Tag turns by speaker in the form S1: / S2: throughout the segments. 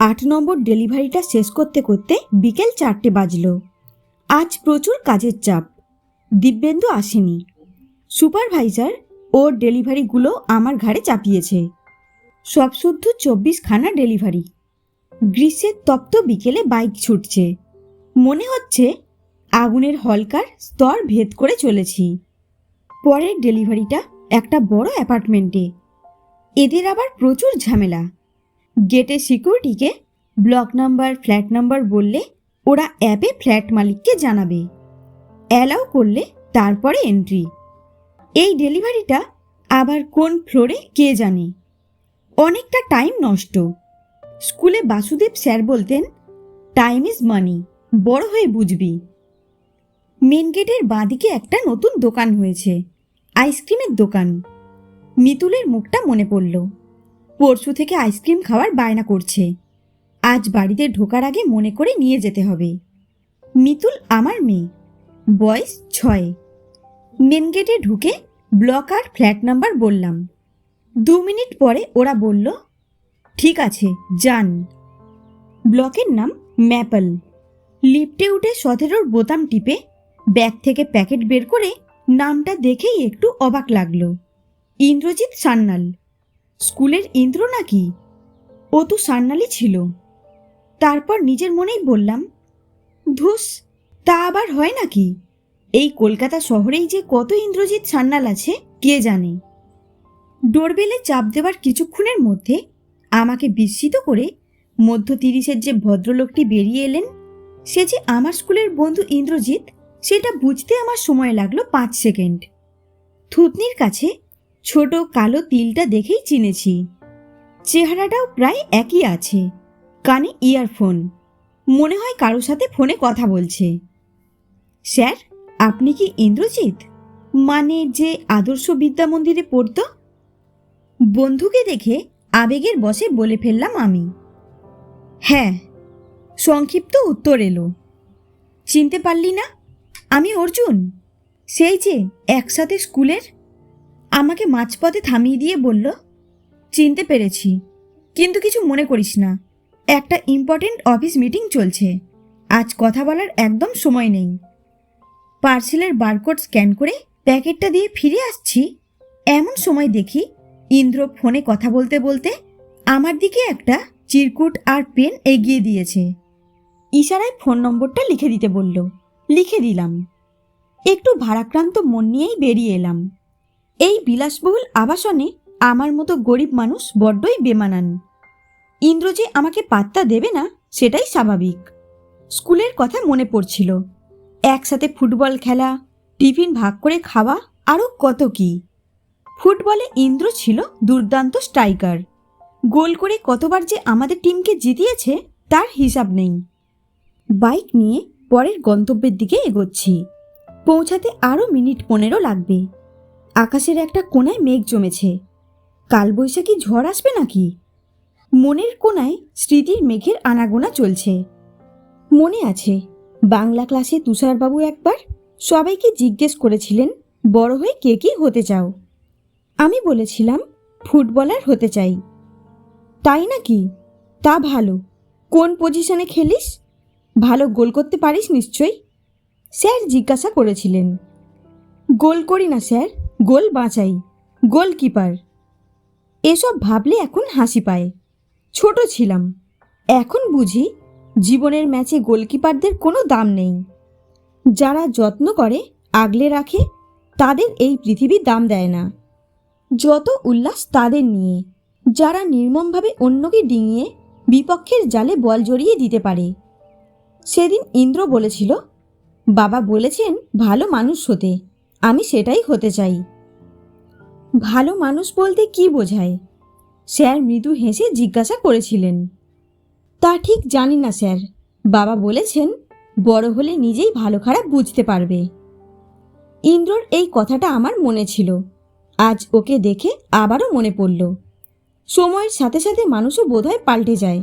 S1: আট নম্বর ডেলিভারিটা শেষ করতে করতে বিকেল চারটে বাজল। আজ প্রচুর কাজের চাপ। দিব্যেন্দু আসেনি। সুপারভাইজার ওর ডেলিভারিগুলো আমার ঘাড়ে চাপিয়েছে। সব শুদ্ধ চব্বিশ খানা ডেলিভারি। গ্রীষ্মের তপ্ত বিকেলে বাইক ছুটছে। মনে হচ্ছে আগুনের হলকার স্তর ভেদ করে চলেছি। পরের ডেলিভারিটা একটা বড় অ্যাপার্টমেন্টে। এদের আবার প্রচুর ঝামেলা। গেটে সিকিউরিটিকে ব্লক নাম্বার, ফ্ল্যাট নাম্বার বললে ওরা অ্যাপে ফ্ল্যাট মালিককে জানাবে। অ্যালাউ করলে তারপরে এন্ট্রি। এই ডেলিভারিটা আবার কোন ফ্লোরে কে জানে? অনেকটা টাইম নষ্ট। স্কুলে বাসুদেব স্যার বলতেন টাইম ইজ মানি বড় হয়ে বুঝবি। মেন গেটের বাঁদিকে একটা নতুন দোকান হয়েছে, আইসক্রিমের দোকান। মিতুলের মুখটা মনে পড়ল। পরশু থেকে আইসক্রিম খাওয়ার বায়না করছে। আজ বাড়িতে ঢোকার আগে মনে করে নিয়ে যেতে হবে। মিতুল আমার মেয়ে। বয়স ছয়। মেন গেটে ঢুকে ব্লক আর ফ্ল্যাট নাম্বার বললাম। দু মিনিট পরে ওরা বলল, ঠিক আছে, যান। ব্লকের নাম ম্যাপল। লিফটে উঠে সতেরোর বোতাম টিপে ব্যাগ থেকে প্যাকেট বের করে নামটা দেখেই একটু অবাক লাগল। ইন্দ্রজিৎ সান্যাল। স্কুলের ইন্দ্র নাকি? ও তো সান্যালই ছিল। তারপর নিজের মনেই বললাম, ধুস, তা আবার হয় নাকি? এই কলকাতা শহরেই যে কত ইন্দ্রজিৎ সান্যাল আছে, কে জানে? ডোরবেলে চাপ দেওয়ার কিছুক্ষণের মধ্যে আমাকে বিস্মিত করে মধ্য তিরিশের যে ভদ্রলোকটি বেরিয়ে এলেন, সে যে আমার স্কুলের বন্ধু ইন্দ্রজিৎ, সেটা বুঝতে আমার সময় লাগল পাঁচ সেকেন্ড। থুতনির কাছে ছোট কালো তিলটা দেখেই চিনেছি। চেহারাটাও প্রায় একই আছে, কানে ইয়ারফোন। মনে হয় কারোর সাথে ফোনে কথা বলছে। স্যার, আপনি কি ইন্দ্রজিৎ? মানে যে আদর্শ বিদ্যা মন্দিরে পড়তো? বন্ধুকে দেখে আবেগের বসে বলে ফেললাম আমি। হ্যাঁ সংক্ষিপ্ত উত্তর এলো। চিনতে পারলি না? আমি অর্জুন, সেই যে একসাথে স্কুলের আমাকে মাঝপথে থামিয়ে দিয়ে বলল, চিনতে পেরেছি, কিন্তু কিছু মনে করিস না। একটা ইম্পর্টেন্ট অফিস মিটিং চলছে। আজ কথা বলার একদম সময় নেই। পার্সেলের বারকোড স্ক্যান করে প্যাকেটটা দিয়ে ফিরে আসছি। এমন সময় দেখি ইন্দ্র ফোনে কথা বলতে বলতে আমার দিকে একটা চিরকুট আর পেন এগিয়ে দিয়েছে। ইশারায় ফোন নম্বরটা লিখে দিতে বলল। লিখে দিলাম। একটু ভারাক্রান্ত মন নিয়েই বেরিয়ে এলাম। এই বিলাসবহুল আবাসনে আমার মতো গরিব মানুষ বড্ডই বেমানান। ইন্দ্র যে আমাকে পাত্তা দেবে না, সেটাই স্বাভাবিক। স্কুলের কথা মনে পড়ছিল। একসাথে ফুটবল খেলা, টিফিন ভাগ করে খাওয়া আরও কত কি। ফুটবলে ইন্দ্র ছিল দুর্দান্ত স্ট্রাইকার। গোল করে কতবার যে আমাদের টিমকে জিতিয়েছে, তার হিসাব নেই। বাইক নিয়ে পরের গন্তব্যের দিকে এগোচ্ছি। পৌঁছাতে আরও মিনিট পনেরো লাগবে। আকাশের একটা কোনায় মেঘ জমেছে। কালবৈশাখী ঝড় আসবে নাকি? মনের কোনায় স্মৃতির মেঘের আনাগোনা চলছে। মনে আছে, বাংলা ক্লাসে তুষারবাবু একবার সবাইকে জিজ্ঞেস করেছিলেন, বড় হয়ে কে কি হতে চাও? আমি বলেছিলাম, ফুটবলার হতে চাই। তাই নাকি? তা ভালো। কোন পজিশনে খেলিস? ভালো গোল করতে পারিস নিশ্চয়ই? স্যার জিজ্ঞাসা করেছিলেন। গোল করি না, স্যার। গোল বাঁচাই গোলকিপার এসব ভাবলে এখন হাসি পায়। ছোট ছিলাম। এখন বুঝি জীবনের ম্যাচে গোলকিপারদের কোনো দাম নেই। যারা যত্ন করে, আগলে রাখে, তাদের এই পৃথিবী দাম দেয় না। যত উল্লাস তাদের নিয়ে, যারা নির্মমভাবে অন্যকে ডিঙিয়ে, বিপক্ষের জালে বল জড়িয়ে দিতে পারে। সেদিন ইন্দ্র বলেছিল, বাবা বলেছেন ভালো মানুষ হতে। আমি সেটাই হতে চাই। ভালো মানুষ বলতে কি বোঝায়? স্যার মৃদু হেসে জিজ্ঞাসা করেছিলেন। তা ঠিক জানি না, স্যার। বাবা বলেছেন, বড় হলে নিজেই ভালো খারাপ বুঝতে পারবে। ইন্দ্রর এই কথাটা আমার মনে ছিল। আজ ওকে দেখে আবারও মনে পড়ল। সময়ের সাথে সাথে মানুষও বোধহয় পাল্টে যায়।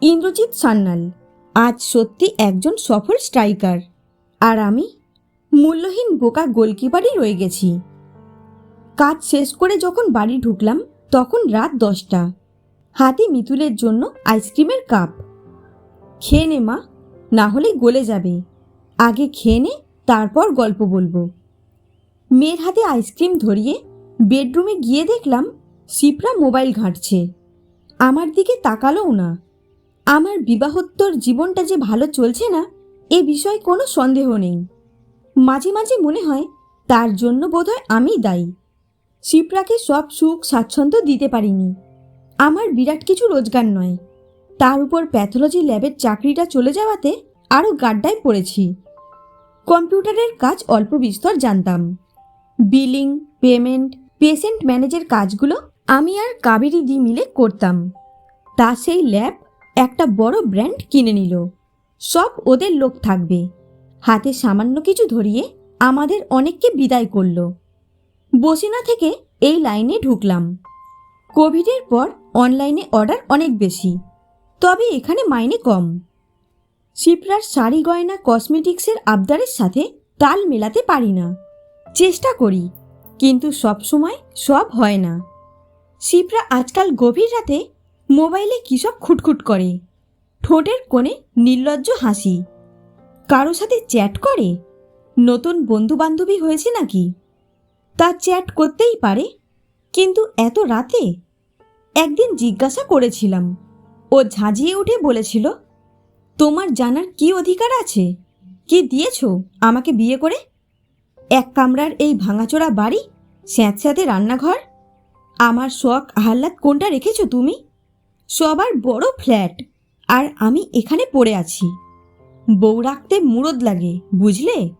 S1: ইন্দ্রজিৎ সান্যাল, আজ সত্যি একজন সফল স্ট্রাইকার। আর আমি মূল্যহীন বোকা গোলকিপারই রয়ে গেছি। কাজ শেষ করে যখন বাড়ি ঢুকলাম, তখন রাত দশটা। হাতে মিতুলের জন্য আইসক্রিমের কাপ। খেয়ে নে মা, না হলে গলে যাবে। আগে খেয়ে নে, তারপর গল্প বলব। মেয়ের হাতে আইসক্রিম ধরিয়ে বেডরুমে গিয়ে দেখলাম, শিপ্রা মোবাইল ঘাঁটছে। আমার দিকে তাকালোও না। আমার বিবাহোত্তর জীবনটা যে ভালো চলছে না, এ বিষয়ে কোনো সন্দেহ নেই। মাঝে মাঝে মনে হয় তার জন্য বোধহয় আমি দায়ী। শিপ্রাকে সব সুখ স্বাচ্ছন্দ্য দিতে পারিনি। আমার বিরাট কিছু রোজগার নয়। তার উপর প্যাথোলজি ল্যাবের চাকরিটা চলে যাওয়াতে আরও গাড্ডায় পড়েছি। কম্পিউটারের কাজ অল্প বিস্তর জানতাম। বিলিং, পেমেন্ট, পেশেন্ট ম্যানেজের কাজগুলো আমি আর কাবেরি দি মিলে করতাম। তা সেই ল্যাব একটা বড় ব্র্যান্ড কিনে নিল। সব ওদের লোক থাকবে। হাতে সামান্য কিছু ধরিয়ে আমাদের অনেককে বিদায় করল। বসিনা থেকে এই লাইনে ঢুকলাম। কোভিডের পর অনলাইনে অর্ডার অনেক বেশি, তবে এখানে মাইনে কম। শিপ্রার শাড়ি গয়না কসমেটিক্সের আবদারের সাথে তাল মেলাতে পারি না। চেষ্টা করি, কিন্তু সব সময় সব হয় না। শিপ্রা আজকাল গভীর রাতে মোবাইলে কী সব খুটখুট করে। ঠোঁটের কোণে নির্লজ্জ হাসি। কারও সাথে চ্যাট করে? নতুন বন্ধু বান্ধবী হয়েছে নাকি? তা চ্যাট করতেই পারে, কিন্তু এত রাতে? একদিন জিজ্ঞাসা করেছিলাম। ও ঝাঁঝিয়ে উঠে বলেছিল, তোমার জানার কি অধিকার আছে? কি দিয়েছ আমাকে বিয়ে করে? এক কামরার এই ভাঙাচোরা বাড়ি স্যাঁতস্যাঁতে রান্নাঘর? আমার শখ আহ্লাদ কোনটা রেখেছো তুমি? সবার বড় ফ্ল্যাট, আর আমি এখানে পড়ে আছি। বউ রাখতে মুরদ লাগে, বুঝলে?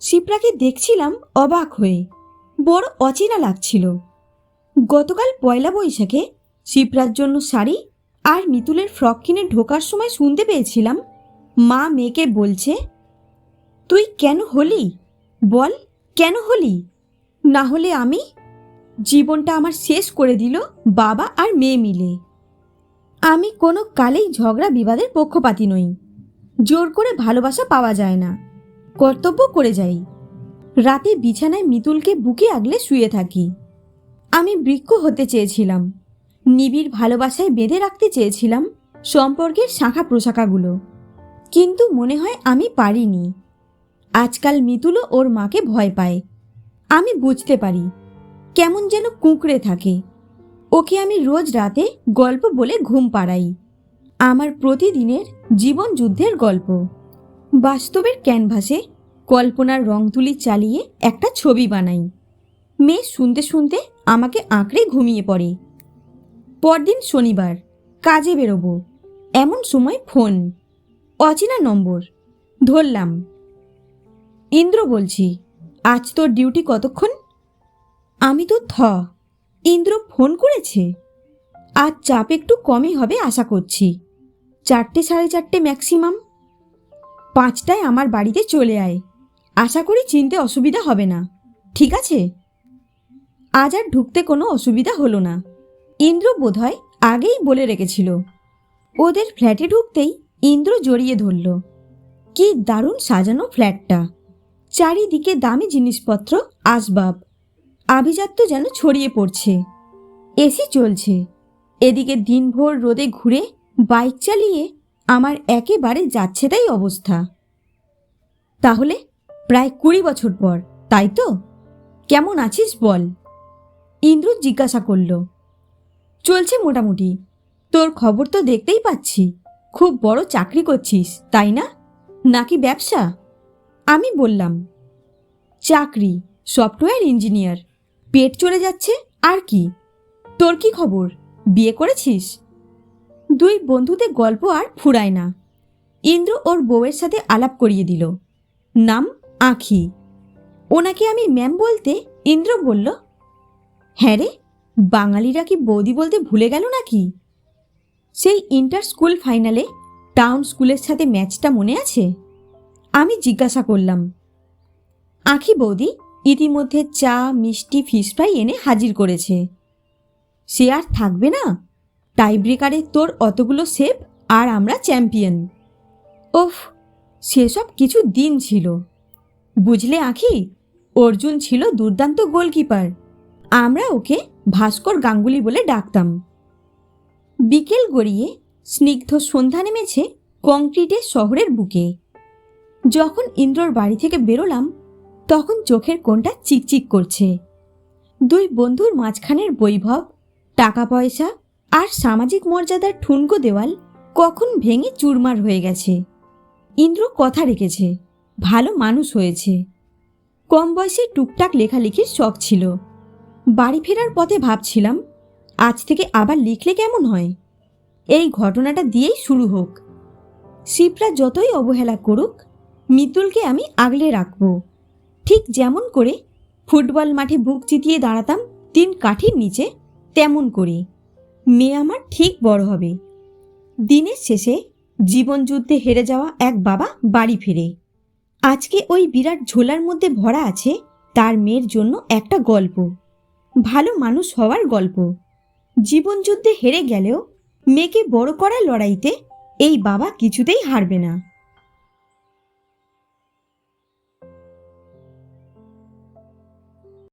S1: শিপ্রাকে দেখছিলাম অবাক হয়ে, বড় অচেনা লাগছিল। গতকাল পয়লা বৈশাখে শিপ্রার জন্য শাড়ি আর মিতুলের ফ্রক কিনে ঢোকার সময় শুনতে পেয়েছিলাম। মা মেয়েকে বলছে, তুই কেন হলি? বল, কেন হলি? না হলে আমি জীবনটা আমার শেষ করে দিল বাবা আর মেয়ে মিলে। আমি কোনো কালেই ঝগড়া বিবাদের পক্ষপাতি নই। জোর করে ভালোবাসা পাওয়া যায় না। কর্তব্য করে যাই। রাতে বিছানায় মিতুলকে বুকে আগলে শুয়ে থাকি। আমি বৃক্ষ হতে চেয়েছিলাম। নিবিড় ভালোবাসায় বেঁধে রাখতে চেয়েছিলাম সম্পর্কের শাখা প্রশাখাগুলো। কিন্তু মনে হয় আমি পারিনি। আজকাল মিতুলও ওর মাকে ভয় পায়। আমি বুঝতে পারি, কেমন যেন কুঁকড়ে থাকে। ওকে আমি রোজ রাতে গল্প বলে ঘুম পাড়াই। আমার প্রতিদিনের জীবন যুদ্ধের গল্প। বাস্তবের ক্যানভাসে কল্পনার রং তুলি চালিয়ে একটা ছবি বানাই। মেয়ে শুনতে শুনতে আমাকে আঁকড়ে ঘুমিয়ে পড়ে। পরদিন শনিবার, কাজে বেরোবো, এমন সময় ফোন। অচেনা নম্বর, ধরলাম। ইন্দ্র বলছি, আজ তোর ডিউটি কতক্ষণ? আমি তো থ, ইন্দ্র ফোন করেছে। আজ চাপ একটু কমই হবে আশা করছি। চারটে সাড়ে চারটে ম্যাক্সিমাম। পাঁচটায় আমার বাড়িতে চলে আয়। আশা করি চিনতে অসুবিধা হবে না। ঠিক আছে? আজ আর ঢুকতে কোনো অসুবিধা হলো না। ইন্দ্র বোধহয় আগেই বলে রেখেছিল। ওদের ফ্ল্যাটে ঢুকতেই ইন্দ্র জড়িয়ে ধরল। কি দারুণ সাজানো ফ্ল্যাটটা। চারিদিকে দামি জিনিসপত্র, আসবাব। আভিজাত্য যেন ছড়িয়ে পড়ছে। এসি চলছে। এদিকে দিনভর রোদে ঘুরে বাইক চালিয়ে আমার একেবারে যাচ্ছে তাই অবস্থা। তাহলে প্রায় কুড়ি বছর পর, তাই তো? কেমন আছিস বল। ইন্দ্র জিজ্ঞাসা করল, চলছে মোটামুটি। তোর খবর তো দেখতেই পাচ্ছি। খুব বড় চাকরি করছিস, তাই না? নাকি ব্যবসা? আমি বললাম, চাকরি, সফটওয়্যার ইঞ্জিনিয়ার। পেট চলে যাচ্ছে, আর কি? তোর কি খবর? বিয়ে করেছিস? দুই বন্ধুতে গল্প আর ফুরায় না। ইন্দ্র ওর বউয়ের সাথে আলাপ করিয়ে দিল। নাম আঁখি। ওনাকে আমি ম্যাম বলতে ইন্দ্র বলল হ্যাঁ রে, বাঙালিরা কি বৌদি বলতে ভুলে গেল নাকি? সেই ইন্টার স্কুল ফাইনালে টাউন স্কুলের সাথে ম্যাচটা মনে আছে? আমি জিজ্ঞাসা করলাম। আঁখি বৌদি ইতিমধ্যে চা, মিষ্টি, ফিশ ফ্রাই এনে হাজির করেছে। সে আর থাকবে না? টাই ব্রেকারে তোর অতগুলো সেভ আর আমরা চ্যাম্পিয়ন। ওফ সেসব কিছু দিন ছিল। বুঝলে আঁখি? অর্জুন ছিল দুর্দান্ত গোলকিপার। আমরা ওকে ভাস্কর গাঙ্গুলি বলে ডাকতাম। বিকেল গড়িয়ে স্নিগ্ধ সন্ধ্যা নেমেছে কংক্রিটের শহরের বুকে। যখন ইন্দ্রর বাড়ি থেকে বেরোলাম, তখন চোখের কোণটা চিকচিক করছে। দুই বন্ধুর মাঝখানের বৈভব, টাকা পয়সা আর সামাজিক মর্যাদার ঠুনকো দেওয়াল কখন ভেঙে চুরমার হয়ে গেছে। ইন্দ্র কথা রেখেছে, ভালো মানুষ হয়েছে। কম বয়সে টুকটাক লেখালেখির শখ ছিল। বাড়ি ফেরার পথে ভাবছিলাম, আজ থেকে আবার লিখলে কেমন হয়? এই ঘটনাটা দিয়েই শুরু হোক। শিবরা যতই অবহেলা করুক, মিতুলকে আমি আগলে রাখব। ঠিক যেমন করে ফুটবল মাঠে বুক চিতিয়ে দাঁড়াতাম, তিন কাঠির নিচে, তেমন করে মেয়ে আমার ঠিক বড় হবে। দিনের শেষে জীবনযুদ্ধে হেরে যাওয়া এক বাবা বাড়ি ফিরে। আজকে ওই বিরাট ঝোলার মধ্যে ভরা আছে তার মেয়ের জন্য একটা গল্প। ভালো মানুষ হওয়ার গল্প। জীবনযুদ্ধে হেরে গেলেও মেয়েকে বড় করার লড়াইতে এই বাবা কিছুতেই হারবে না।